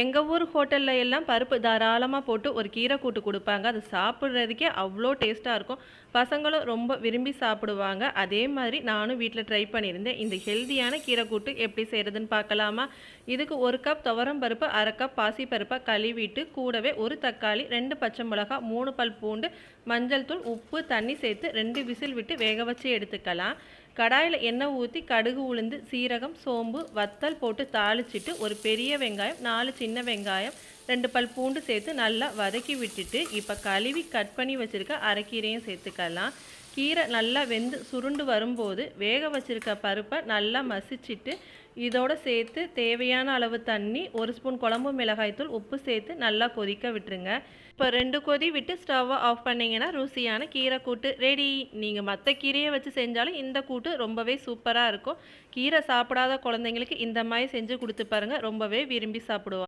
எங்கள் ஊர் ஹோட்டலில் எல்லாம் பருப்பு தாராளமாக போட்டு ஒரு கீரை கூட்டு கொடுப்பாங்க. அது சாப்பிட்றதுக்கே அவ்வளோ டேஸ்ட்டாக இருக்கும். பசங்களும் ரொம்ப விரும்பி சாப்பிடுவாங்க. அதே மாதிரி நானும் வீட்டில் ட்ரை பண்ணியிருந்தேன். இந்த ஹெல்தியான கீரை கூட்டு எப்படி செய்கிறதுன்னு பார்க்கலாமா? இதுக்கு ஒரு கப் துவரம் பருப்பு அரை கப் பாசி பருப்பை கழுவிட்டு கூடவே ஒரு தக்காளி ரெண்டு பச்சை மிளகா மூணு பல் பூண்டு மஞ்சள் தூள் உப்பு தண்ணி சேர்த்து ரெண்டு விசில் விட்டு வேக வச்சு எடுத்துக்கலாம். கடாயில் எண்ணெய் ஊற்றி கடுகு உளுந்து சீரகம் சோம்பு வத்தல் போட்டு தாளிச்சிட்டு ஒரு பெரிய வெங்காயம் நாலு சின்ன வெங்காயம் ரெண்டு பல் பூண்டு சேர்த்து நல்லா வதக்கி விட்டுட்டு இப்போ கழுவி கட் பண்ணி வச்சுருக்க அரைக்கீரையும் சேர்த்துக்கலாம். கீரை நல்லா வெந்து சுருண்டு வரும்போது வேக வச்சுருக்க பருப்பை நல்லா மசிச்சுட்டு இதோடு சேர்த்து தேவையான அளவு தண்ணி ஒரு ஸ்பூன் குழம்பு மிளகாய்த்தூள் உப்பு சேர்த்து நல்லா கொதிக்க விட்டுருங்க. இப்போ ரெண்டு கொதி விட்டு ஸ்டவ்வை ஆஃப் பண்ணிங்கன்னா ருசியான கீரை கூட்டு ரெடி நீங்கள் மற்ற கீரையை வச்சு செஞ்சாலும் இந்த கூட்டு ரொம்பவே சூப்பராக இருக்கும். கீரை சாப்பிடாத குழந்தைங்களுக்கு இந்த மாதிரி செஞ்சு கொடுத்து பாருங்கள் ரொம்பவே விரும்பி சாப்பிடுவாங்க